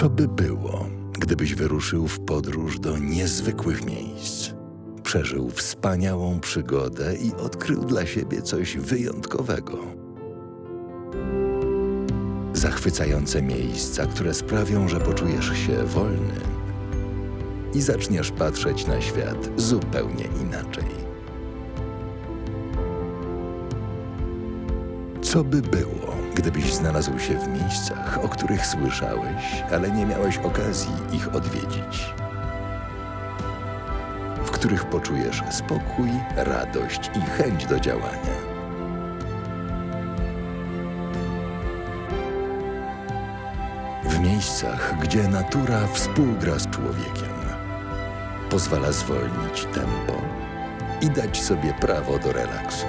Co by było, gdybyś wyruszył w podróż do niezwykłych miejsc? Przeżył wspaniałą przygodę i odkrył dla siebie coś wyjątkowego. Zachwycające miejsca, które sprawią, że poczujesz się wolny i zaczniesz patrzeć na świat zupełnie inaczej. Co by było, gdybyś znalazł się w miejscach, o których słyszałeś, ale nie miałeś okazji ich odwiedzić? W których poczujesz spokój, radość i chęć do działania. W miejscach, gdzie natura współgra z człowiekiem, pozwala zwolnić tempo i dać sobie prawo do relaksu.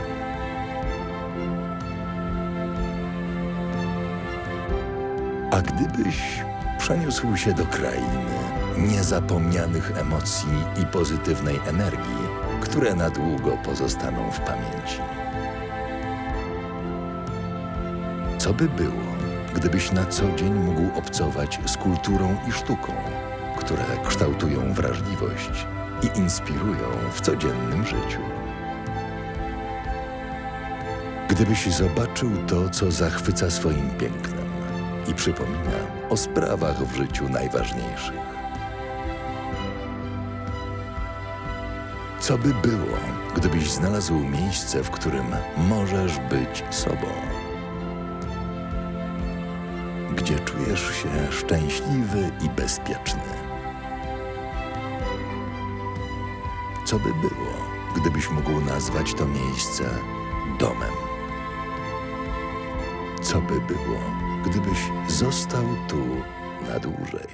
A gdybyś przeniósł się do krainy niezapomnianych emocji i pozytywnej energii, które na długo pozostaną w pamięci? Co by było, gdybyś na co dzień mógł obcować z kulturą i sztuką, które kształtują wrażliwość i inspirują w codziennym życiu? Gdybyś zobaczył to, co zachwyca swoim pięknem i przypomina o sprawach w życiu najważniejszych. Co by było, gdybyś znalazł miejsce, w którym możesz być sobą? Gdzie czujesz się szczęśliwy i bezpieczny? Co by było, gdybyś mógł nazwać to miejsce domem? Co by było, gdybyś został tu na dłużej?